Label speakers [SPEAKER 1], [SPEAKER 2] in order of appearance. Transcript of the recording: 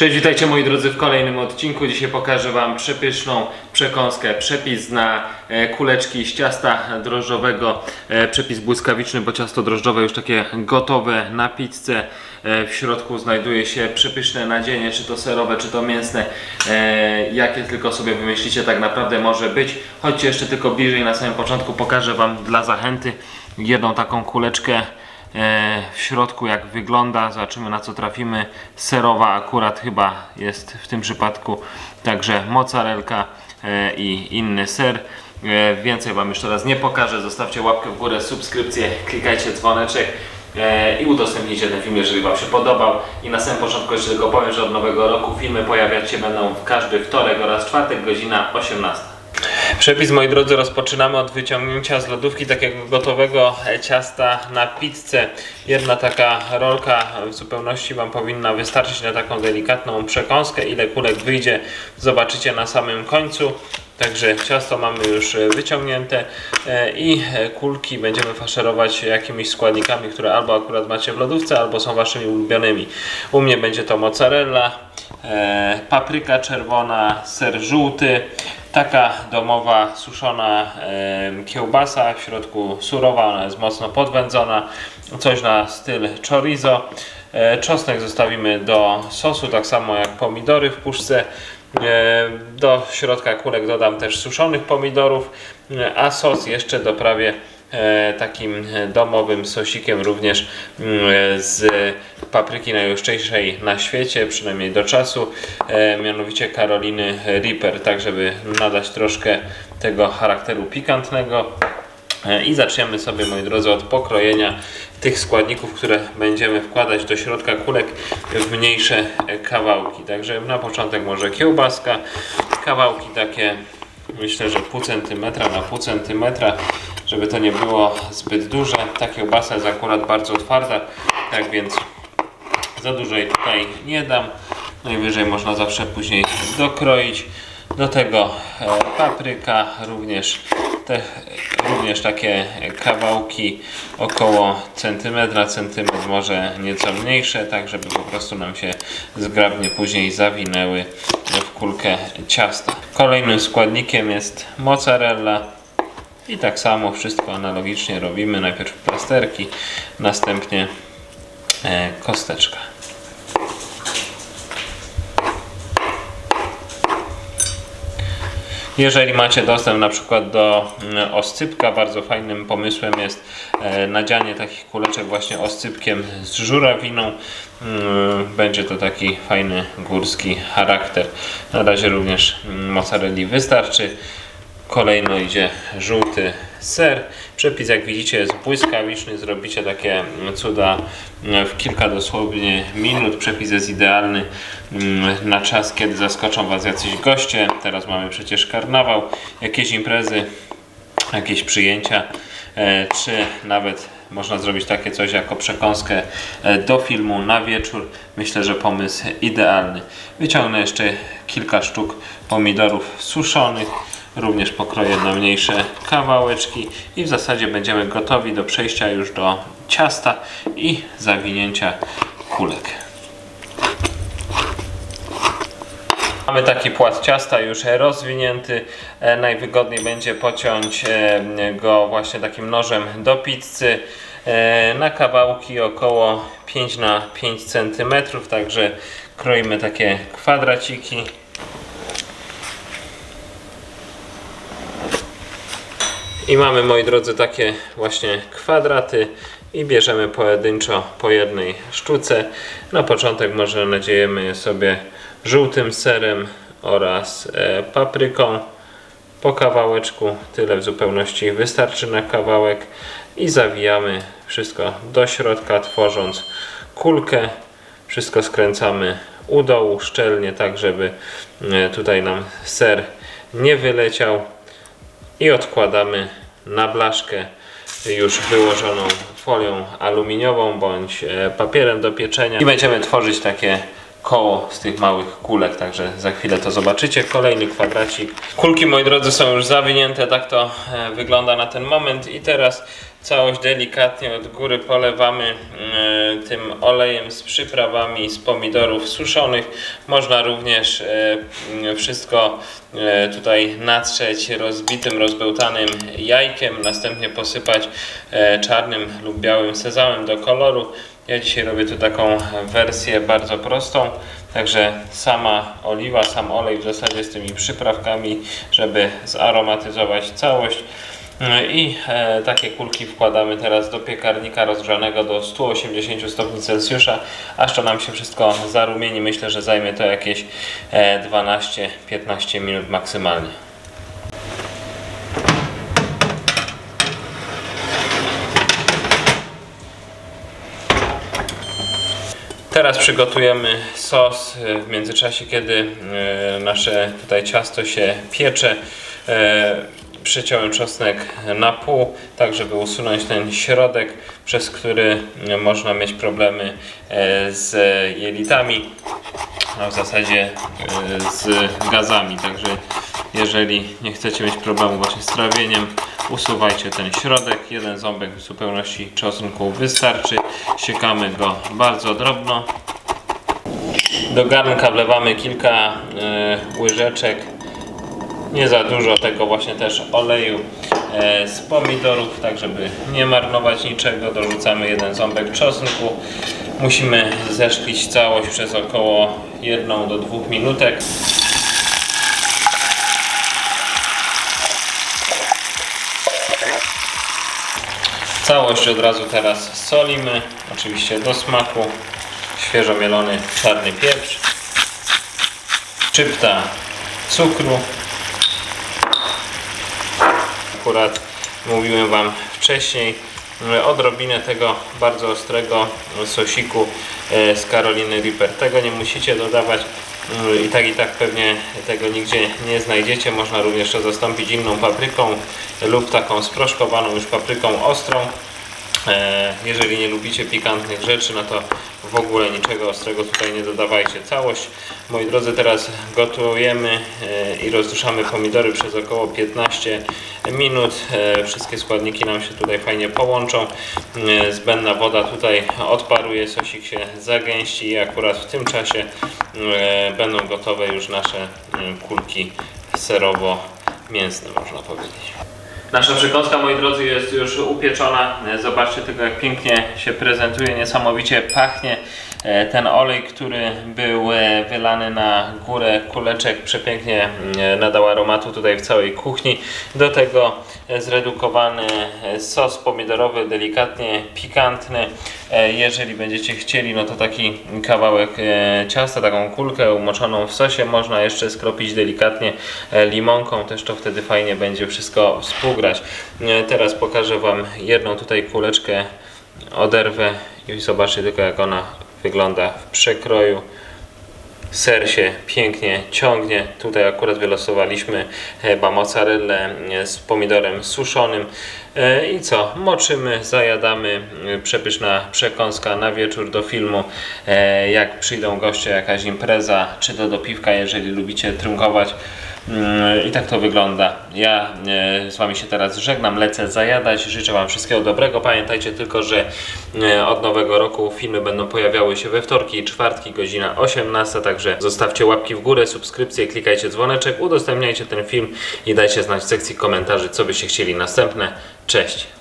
[SPEAKER 1] Cześć, witajcie moi drodzy w kolejnym odcinku. Dzisiaj pokażę Wam przepyszną przekąskę. Przepis na e, kuleczki z ciasta drożdżowego. E, przepis błyskawiczny, bo ciasto drożdżowe już takie gotowe na pizzę. E, w środku znajduje się przepyszne nadzienie, czy to serowe, czy to mięsne. Jakie tylko sobie wymyślicie, tak naprawdę może być. Chodźcie jeszcze tylko bliżej na samym początku. Pokażę Wam dla zachęty jedną taką kuleczkę w środku jak wygląda, zobaczymy na co trafimy. Serowa akurat chyba jest w tym przypadku, także mozzarelka e, i inny ser. E, Więcej Wam już teraz nie pokażę, zostawcie łapkę w górę, subskrypcję, klikajcie dzwoneczek e, i udostępnijcie ten film, jeżeli Wam się podobał. I na samym początku jeszcze tylko powiem, że od nowego roku filmy pojawiać się będą w każdy wtorek oraz czwartek, godzina 18. Przepis, moi drodzy, rozpoczynamy od wyciągnięcia z lodówki takiego gotowego e, ciasta na pizzę. Jedna taka rolka w zupełności Wam powinna wystarczyć na taką delikatną przekąskę. Ile kulek wyjdzie, zobaczycie na samym końcu. Także ciasto mamy już e, wyciągnięte e, i kulki będziemy faszerować jakimiś składnikami, które albo akurat macie w lodówce, albo są Waszymi ulubionymi. U mnie będzie to mozzarella, e, papryka czerwona, ser żółty, taka domowa suszona kiełbasa, w środku surowa, ona jest mocno podwędzona, coś na styl chorizo. E, czosnek zostawimy do sosu, tak samo jak pomidory w puszce. E, Do środka kulek dodam też suszonych pomidorów, a sos jeszcze doprawię takim e, domowym sosikiem również mm, z papryki najuszczejszej na świecie, przynajmniej do czasu, e, mianowicie Karoliny Reaper, tak żeby nadać troszkę tego charakteru pikantnego. E, I zaczniemy sobie, moi drodzy, od pokrojenia tych składników, które będziemy wkładać do środka kulek w mniejsze e, kawałki. Także na początek może kiełbaska, kawałki takie, myślę, że pół centymetra na pół centymetra, żeby to nie było zbyt duże. Ta kiełbasa jest akurat bardzo twarda, tak więc za dużo jej tutaj nie dam. Najwyżej można zawsze później dokroić. Do tego e, papryka, również, te, również takie kawałki około centymetra, centymetr może nieco mniejsze, tak żeby po prostu nam się zgrabnie później zawinęły w kulkę ciasta. Kolejnym składnikiem jest mozzarella. I tak samo wszystko analogicznie robimy. Najpierw plasterki, następnie e, kosteczka. Jeżeli macie dostęp na przykład do oscypka, bardzo fajnym pomysłem jest e, nadzianie takich kuleczek właśnie oscypkiem z żurawiną. Mm, Będzie to taki fajny górski charakter. Na razie również mm, mozzarelli wystarczy. Kolejno idzie żółty ser. Przepis jak widzicie jest błyskawiczny. Zrobicie takie cuda w kilka dosłownie minut. Przepis jest idealny mm, na czas, kiedy zaskoczą Was jacyś goście. Teraz mamy przecież karnawał, jakieś imprezy, jakieś przyjęcia, e, czy nawet można zrobić takie coś jako przekąskę e, do filmu na wieczór. Myślę, że pomysł idealny. Wyciągnę jeszcze kilka sztuk pomidorów suszonych. Również pokroję na mniejsze kawałeczki i w zasadzie będziemy gotowi do przejścia już do ciasta i zawinięcia kulek. Mamy taki płat ciasta już rozwinięty. E, Najwygodniej będzie pociąć e, go właśnie takim nożem do pizzy e, na kawałki około 5 na 5 cm. Także kroimy takie kwadraciki. I mamy, moi drodzy, takie właśnie kwadraty i bierzemy pojedynczo po jednej sztuce. Na początek może nadziejemy je sobie żółtym serem oraz e, papryką. Po kawałeczku, tyle w zupełności wystarczy na kawałek i zawijamy wszystko do środka, tworząc kulkę. Wszystko skręcamy u dołu szczelnie, tak żeby e, tutaj nam ser nie wyleciał i odkładamy na blaszkę już wyłożoną folią aluminiową bądź e, papierem do pieczenia i będziemy tworzyć takie koło z tych małych kulek, także za chwilę to zobaczycie. Kolejny kwadracik. Kulki, moi drodzy, są już zawinięte, tak to e, wygląda na ten moment i teraz Całość delikatnie od góry polewamy e, tym olejem z przyprawami z pomidorów suszonych. Można również e, wszystko e, tutaj natrzeć rozbitym, rozbełtanym jajkiem, następnie posypać czarnym lub białym sezamem do koloru. Ja dzisiaj robię tu taką wersję bardzo prostą, także sama oliwa, sam olej w zasadzie z tymi przyprawkami, żeby zaromatyzować całość. No I e, takie kulki wkładamy teraz do piekarnika rozgrzanego do 180 stopni Celsjusza, aż to nam się wszystko zarumieni. Myślę, że zajmie to jakieś e, 12-15 minut maksymalnie. Teraz przygotujemy sos e, w międzyczasie, kiedy e, nasze tutaj ciasto się piecze. Przyciąłem czosnek na pół, tak żeby usunąć ten środek, przez który można mieć problemy e, z jelitami, a w zasadzie e, z gazami. Także jeżeli nie chcecie mieć problemu właśnie z trawieniem, usuwajcie ten środek. Jeden ząbek w zupełności czosnku wystarczy. Siekamy go bardzo drobno. Do garnka wlewamy kilka e, łyżeczek, nie za dużo tego właśnie też oleju e, z pomidorów, tak żeby nie marnować niczego. Dorzucamy jeden ząbek czosnku. Musimy zeszklić całość przez około 1 do 2 minutek. Całość od razu teraz solimy, oczywiście do smaku. Świeżo mielony czarny pieprz, szczypta cukru. Akurat mówiłem Wam wcześniej, e, odrobinę tego bardzo ostrego sosiku e, z Karoliny Reaper. Tego nie musicie dodawać mm, i tak i tak pewnie tego nigdzie nie znajdziecie. Można również to zastąpić inną papryką lub taką sproszkowaną już papryką ostrą. E, Jeżeli nie lubicie pikantnych rzeczy, no to w ogóle niczego ostrego tutaj nie dodawajcie. Całość, moi drodzy, teraz gotujemy e, i rozduszamy pomidory przez około 15 minut. E, Wszystkie składniki nam się tutaj fajnie połączą. Zbędna woda tutaj odparuje, sosik się zagęści i akurat w tym czasie będą gotowe już nasze kulki serowo-mięsne, można powiedzieć. Nasza przekąska, moi drodzy, jest już upieczona. Zobaczcie tylko, jak pięknie się prezentuje, niesamowicie pachnie. E, Ten olej, który był e, wylany na górę kuleczek, przepięknie e, nadał aromatu tutaj w całej kuchni. Do tego zredukowany sos pomidorowy, delikatnie pikantny. Jeżeli będziecie chcieli, no to taki kawałek ciasta, taką kulkę umoczoną w sosie można jeszcze skropić delikatnie limonką, też to wtedy fajnie będzie wszystko współgrać. Teraz pokażę Wam jedną tutaj kuleczkę, oderwę i zobaczcie tylko jak ona wygląda w przekroju. Ser się pięknie ciągnie. Tutaj akurat wylosowaliśmy chyba mozzarellę e, z pomidorem suszonym. E, I co? Moczymy, zajadamy. E, Przepyszna przekąska na wieczór do filmu. E, Jak przyjdą goście, jakaś impreza, czy to do piwka, jeżeli lubicie trunkować. Mm, I tak to wygląda. Ja e, z Wami się teraz żegnam, lecę zajadać. Życzę Wam wszystkiego dobrego. Pamiętajcie tylko, że e, od nowego roku filmy będą pojawiały się we wtorki i czwartki, godzina 18. Także zostawcie łapki w górę, subskrypcję, klikajcie dzwoneczek, udostępniajcie ten film i dajcie znać w sekcji komentarzy, co byście chcieli następne. Cześć!